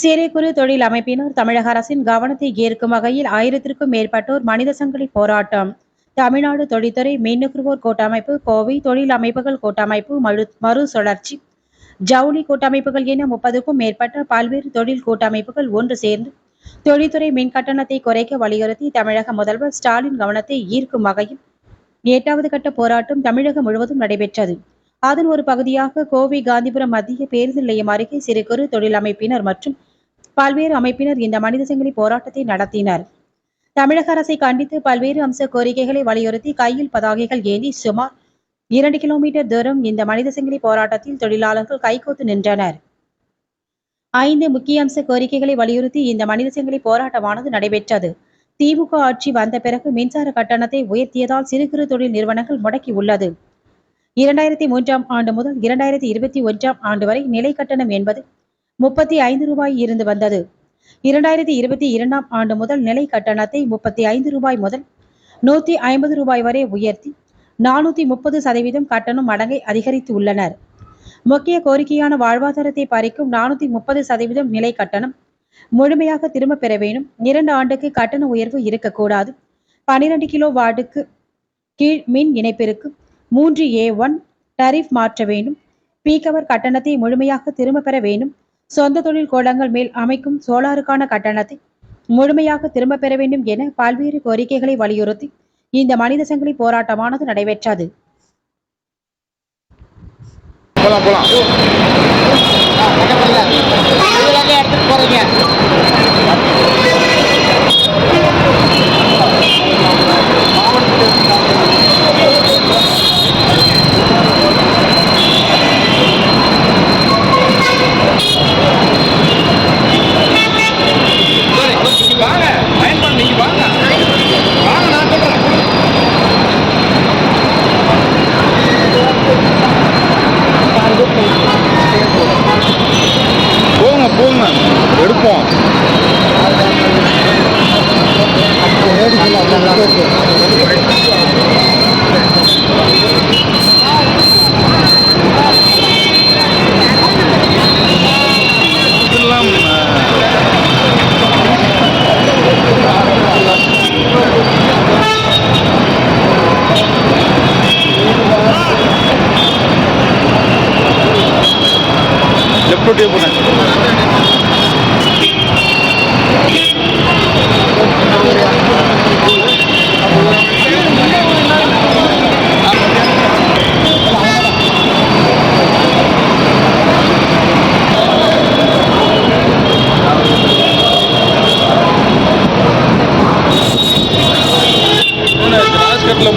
சிறு குறு தொழில் அமைப்பினர் தமிழக அரசின் கவனத்தை ஈர்க்கும் வகையில் ஆயிரத்திற்கும் மேற்பட்டோர் மனித சங்கிலி போராட்டம். தமிழ்நாடு தொழில்துறை மின் நுகர்வோர் கூட்டமைப்பு கோவை தொழில் அமைப்புகள் கூட்டமைப்பு மறு மறுசுழற்சி ஜவுளி கூட்டமைப்புகள் என முப்பதுக்கும் மேற்பட்ட பல்வேறு தொழில் கூட்டமைப்புகள் ஒன்று சேர்ந்து தொழில்துறை மின் கட்டணத்தை குறைக்க வலியுறுத்தி தமிழக முதல்வர் ஸ்டாலின் கவனத்தை ஈர்க்கும் வகையில் எட்டாவது கட்ட போராட்டம் தமிழகம் முழுவதும் நடைபெற்றது. அதன் ஒரு பகுதியாக கோவை காந்திபுரம் மத்திய பேருந்து நிலையம் அருகே சிறு குறு தொழில் அமைப்பினர் மற்றும் பல்வேறு அமைப்பினர் இந்த மனித சங்கிலி போராட்டத்தை நடத்தினர். தமிழக அரசை கண்டித்து பல்வேறு அம்ச கோரிக்கைகளை வலியுறுத்தி கையில் பதாகைகள் ஏந்தி சுமார் இரண்டு கிலோமீட்டர் தூரம் இந்த மனித சங்கிலி போராட்டத்தில் தொழிலாளர்கள் கைகோத்து நின்றனர். ஐந்து முக்கிய அம்ச கோரிக்கைகளை வலியுறுத்தி இந்த மனித சங்கிலி போராட்டமானது நடைபெற்றது. திமுக ஆட்சி வந்த பிறகு மின்சார கட்டணத்தை உயர்த்தியதால் சிறு குறு தொழில் நிறுவனங்கள் முடக்கி உள்ளது இரண்டாயிரத்தி மூன்றாம் ஆண்டு முதல் இரண்டாயிரத்தி இருபத்தி ஒன்றாம் ஆண்டு வரை நிலை கட்டணம் என்பது முப்பத்தி ஐந்து ரூபாய் இருந்து வந்தது. இரண்டாயிரத்தி இருபத்தி இரண்டாம் ஆண்டு முதல் நிலை கட்டணத்தை முப்பத்தி ஐந்து ரூபாய் முதல் நூத்தி ஐம்பது ரூபாய் வரை உயர்த்தி நானூத்தி முப்பது சதவீதம் கட்டணம் மடங்கை அதிகரித்து உள்ளனர். முக்கிய கோரிக்கையான வாழ்வாதாரத்தை பறிக்கும் நானூத்தி முப்பது சதவீதம் நிலை கட்டணம் முழுமையாக திரும்ப பெற வேண்டும். இரண்டு ஆண்டுக்கு கட்டண உயர்வு இருக்கக்கூடாது. பனிரெண்டு கிலோ வார்டுக்கு கீழ் மின் இணைப்பிற்கு மூன்று ஏ ஒன் டரிஃப் மாற்ற வேண்டும். பீக்கவர் கட்டணத்தை முழுமையாக திரும்ப பெற வேண்டும். சொந்த தொழில் கோலங்கள் மேல் அமைக்கும் சோலாருக்கான கட்டணத்தை முழுமையாக திரும்ப பெற வேண்டும் என பல்வேறு கோரிக்கைகளை வலியுறுத்தி இந்த மனித சங்கிலி போராட்டமானது நடைபெற்றது. போலாம் போலாம்.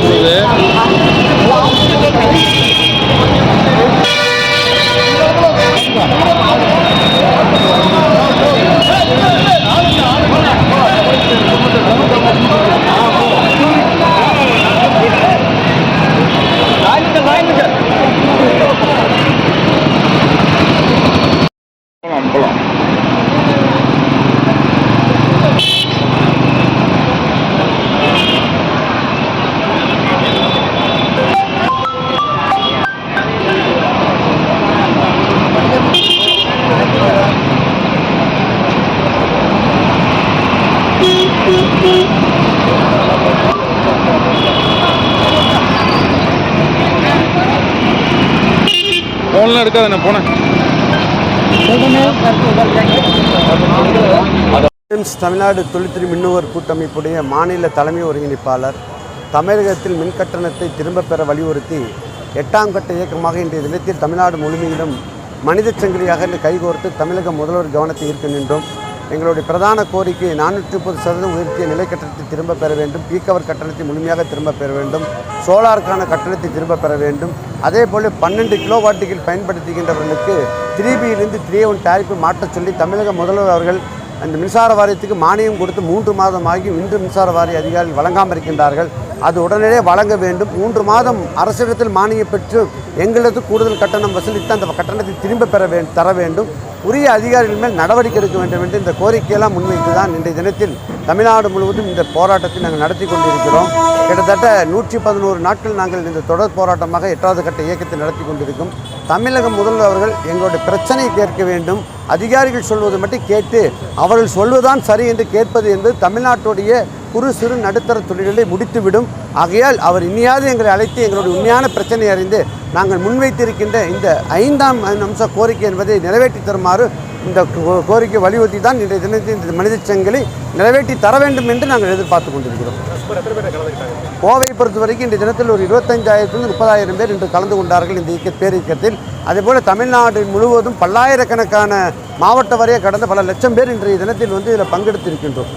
যে ஃபோன்லாம் எடுக்காத நான் போனேன். தமிழ்நாடு தொழில்துறை மின்னுவர் கூட்டமைப்புடைய மாநில தலைமை ஒருங்கிணைப்பாளர் தமிழகத்தில் மின் கட்டணத்தை திரும்பப் பெற வலியுறுத்தி எட்டாம் கட்ட இயக்கமாக இன்றைய தினத்தில் தமிழ்நாடு முழுமையிலும் மனித சங்கிலியாக இன்று கைகோர்த்து தமிழக முதல்வர் கவனத்தை ஈர்க்கின்றோம் எங்களுடைய பிரதான கோரிக்கை நானூற்றி முப்பது சதவீதம் உயர்த்திய நிலை கட்டணத்தை திரும்ப பெற வேண்டும். பீக்கவர் கட்டணத்தை முழுமையாக திரும்ப பெற வேண்டும். சோலாருக்கான கட்டணத்தை திரும்ப பெற வேண்டும். அதே போல் பன்னெண்டு கிலோ வாட்டுகள் பயன்படுத்துகின்றவர்களுக்கு த்ரீ பியிலிருந்து த்ரீ ஒன் டேரிப்பை மாற்றச் சொல்லி தமிழக முதல்வர் அவர்கள் அந்த மின்சார வாரியத்துக்கு மானியம் கொடுத்து மூன்று மாதம் ஆகி இன்று மின்சார வாரிய அதிகாரிகள் வழங்காமல் இருக்கின்றார்கள். அது உடனடியே வழங்க வேண்டும். மூன்று மாதம் அரசிடத்தில் மானியம் பெற்று எங்களது கூடுதல் கட்டணம் வசூலித்து அந்த கட்டணத்தை திரும்ப பெற வே தர வேண்டும். உரிய அதிகாரிகள் மேல் நடவடிக்கை எடுக்க வேண்டும் என்று இந்த கோரிக்கையெல்லாம் முன்வைத்து தான் இன்றைய தினத்தில் தமிழ்நாடு முழுவதும் இந்த போராட்டத்தை நாங்கள் நடத்தி கொண்டிருக்கிறோம். கிட்டத்தட்ட நூற்றி பதினோரு நாட்கள் நாங்கள் இந்த தொடர் போராட்டமாக எட்டாவது கட்ட இயக்கத்தை நடத்தி கொண்டிருக்கோம். தமிழக முதல்வர் அவர்கள் எங்களுடைய பிரச்சனை கேட்க வேண்டும். அதிகாரிகள் சொல்வது மட்டும் கேட்டு அவர்கள் சொல்வதுதான் சரி என்று கேட்பது என்பது தமிழ்நாட்டுடைய குறு சிறு நடுத்தர தொழில்களை முடித்துவிடும். ஆகையால் அவர் இனியாவது எங்களை அழைத்து எங்களுடைய உண்மையான பிரச்சனை அறிந்து நாங்கள் முன்வைத்திருக்கின்ற இந்த ஐந்தாம் அம்ச கோரிக்கை என்பதை நிறைவேற்றி தருமாறு இந்த கோரிக்கை வலியுறுத்தி தான் இன்றைய தினத்தில் இந்த மனித சங்கிலி நிறைவேற்றி தர வேண்டும் என்று நாங்கள் எதிர்பார்த்து கொண்டிருக்கிறோம். கோவை பொறுத்த வரைக்கும் இன்றைய தினத்தில் ஒரு இருபத்தஞ்சாயிரத்துலேருந்து முப்பதாயிரம் பேர் இன்று கலந்து கொண்டார்கள் இந்த இயக்க பேரியக்கத்தில். அதேபோல் தமிழ்நாடு முழுவதும் பல்லாயிரக்கணக்கான மாவட்ட வரைய கடந்த பல லட்சம் பேர் இன்றைய தினத்தில் வந்து இதில் பங்கெடுத்திருக்கின்றோம்.